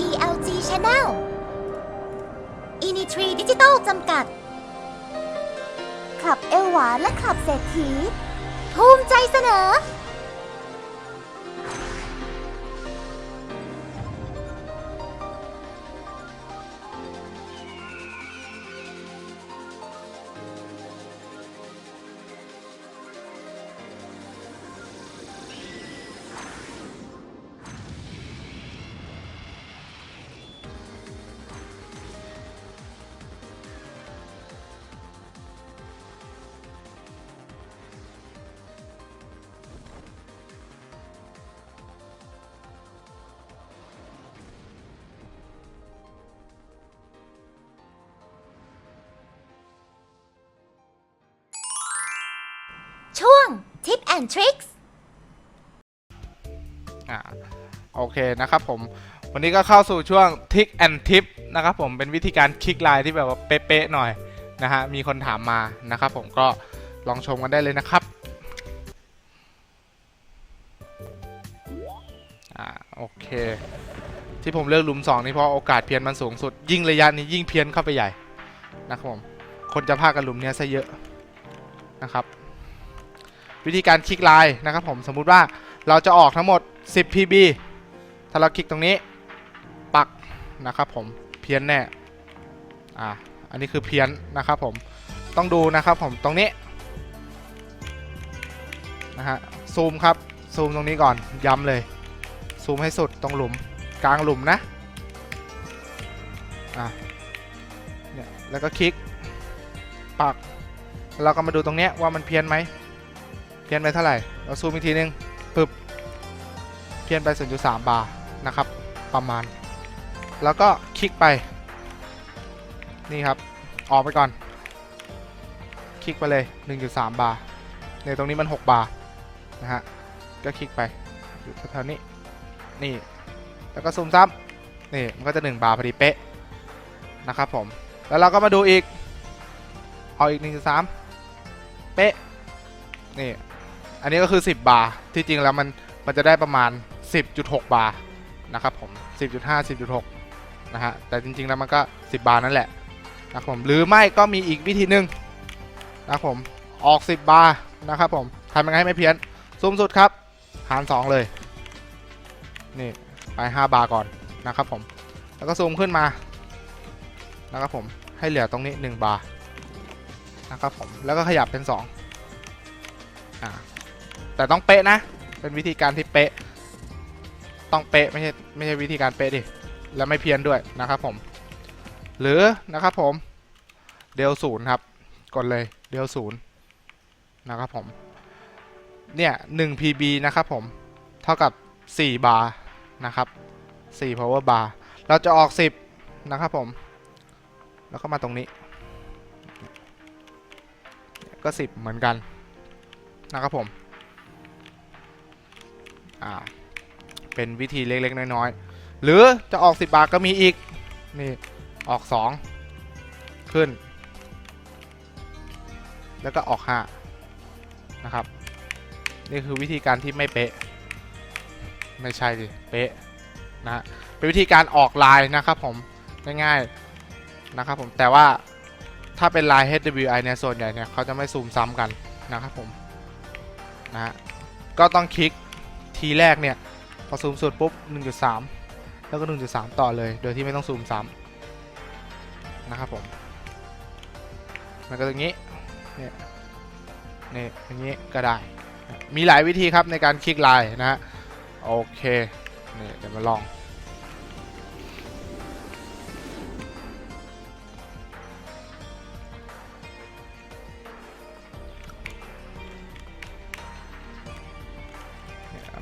ELG Channel Initri Digital จำกัด คลับเอลหวานและคลับเศรษฐี ภูมิใจเสนอ ช่วง Tip and Tricks อ่าโอเคนะครับผม วันนี้ก็เข้าสู่ช่วงทิกแอนทิปนะครับผมเป็นวิธีการคลิกไลน์ที่แบบว่าเป๊ะๆหน่อยนะฮะมีคนถามมานะครับผมก็ลองชมกันได้เลยนะครับอ่าโอเค ที่ผมเลือกหลุม2นี่เพราะโอกาสเพี้ยนมันสูงสุด ยิ่งระยะนี้ยิ่งเพี้ยนเข้าไปใหญ่นะครับผมคนจะพากันหลุมเนี้ยซะเยอะนะครับ วิธีการคลิกไลน์นะครับผมสมมุติว่าเราจะออกทั้งหมด 10 PB ถ้าเราคลิกตรงนี้ปักนะครับผมเพี้ยนแน่อ่าอันนี้คือเพี้ยนนะครับผมต้องดูนะครับผมตรงนี้นะฮะซูมครับซูมตรงนี้ก่อนย้ำเลย ซูมให้สุดตรงหลุมกลางหลุมนะอ่าเนี่ยแล้วก็คลิกปักเราก็มาดูตรงเนี้ยว่ามันเพี้ยนไหม พี้ยนไปเท่าไหร่ เราซูมอีกทีนึงปึ๊บเพี้ยนไป 0.3 บาร์นะครับ ประมาณ แล้วก็คลิกไป นี่ครับ ออกไปก่อน คลิกไปเลย 1.3 บาร์เนี่ยตรงนี้มัน 6 บาร์นะฮะ ก็คลิกไปอยู่แถวๆนี้ นี่ แล้วก็ซูมซ้ำนี่ มันก็จะ 1 บาร์พอดีเป๊ะ นะครับผม แล้วเราก็มาดูอีก เอาอีก 1.3 เป๊ะ นี่ อันนี้ก็คือ 10 บาร์ที่จริงแล้วมันมันจะได้ประมาณ 10.6 บาร์นะครับผม 10.5 10.6 นะฮะ แต่จริง ๆ แล้วมันก็ 10 บาร์นั่นแหละนะครับผม หรือไม่ก็มีอีกวิธีหนึ่งนะครับผม ออก 10 บาร์นะครับผมทำยังไงให้ไม่เพี้ยนซูมสุดครับ หาร 2 เลย นี่ ไป 5 บาร์ก่อนนะครับผม แล้วก็ซูมขึ้นมา นะครับผม ให้เหลือตรงนี้ 1 บาร์นะครับผม แล้วก็ขยับเป็น 2อ่า แต่ต้องเป๊ะนะ เป็นวิธีการที่เป๊ะ ต้องเป๊ะไม่ใช่ไม่ใช่วิธีการเป๊ะดิ แล้วไม่เพี้ยนด้วยนะครับผม หรือนะครับผม เดลศูนย์ครับ กดเลยเดลศูนย์นะครับผม เนี่ย1 PB นะครับผม เท่ากับ 4 บาร์นะครับ 4 power bar เราจะออก 10 นะครับผม แล้วก็มาตรงนี้ ก็ 10 เหมือนกันนะครับผม อ่า เป็นวิธีเล็ก ๆ น้อย ๆ หรือจะออก 10 บาทก็มีอีก นี่ ออก 2 ขึ้น แล้วก็ออก 5 นะครับ นี่คือวิธีการที่ไม่เป๊ะ ไม่ใช่ดิ เป๊ะนะเป็นวิธีการออกลายนะครับผม ง่ายๆ นะครับผม แต่ว่าถ้าเป็นลาย HWI เนี่ย ส่วนใหญ่เนี่ย เขาจะไม่ซูมซ้ำกันนะครับผม นะฮะ ก็ต้องคลิก ทีแรกเนี่ย พอซูมสุดปุ๊บ 1.3 แล้วก็ 1.3 ต่อเลย โดยที่ไม่ต้องซูมซ้ำนะครับผม มันก็อย่างนี้ เนี่ยนี่อย่างนี้ก็ได้ มีหลายวิธีครับในการคลิกไลน์นะฮะ โอเค นี่เดี๋ยวมาลอง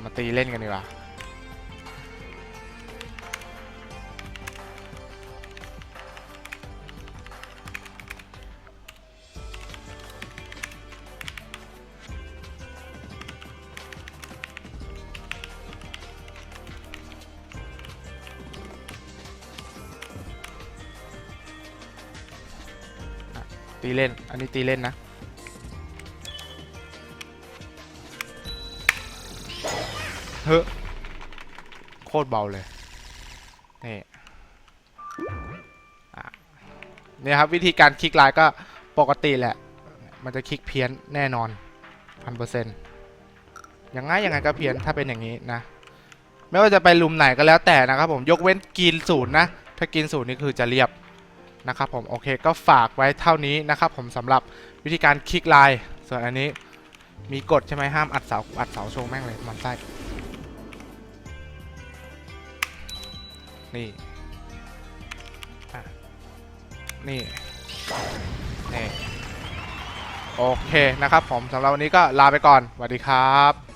มาตีเล่นกันดีกว่าตีเล่น อันนี้ตีเล่นนะ เฮ้โคตรเบาเลย นี่เนี่ยครับวิธีการคลิกลน์ก็ปกติแหละ มันจะคลิกเพี้ยนแน่นอนพันเปอร์เซ็นต์ยังไงยังไงก็เพี้ยนถ้าเป็นอย่างนี้นะ ไม่ว่าจะไปลุมไหนก็แล้วแต่นะครับผมยกเว้นกินศูนย์นะ ถ้ากินศูนย์นี่คือจะเรียบนะครับผมโอเคก็ฝากไว้เท่านี้นะครับผมสำหรับวิธีการคลิกลน์ส่วนอันนี้มีกฎใช่ไหมห้ามอัดเสาอัดเสาโชว์แม่งเลยมันไส้ นี่นี่ นี่ โอเคนะครับผมสำหรับวันนี้ก็ลาไปก่อนสวัสดีครับ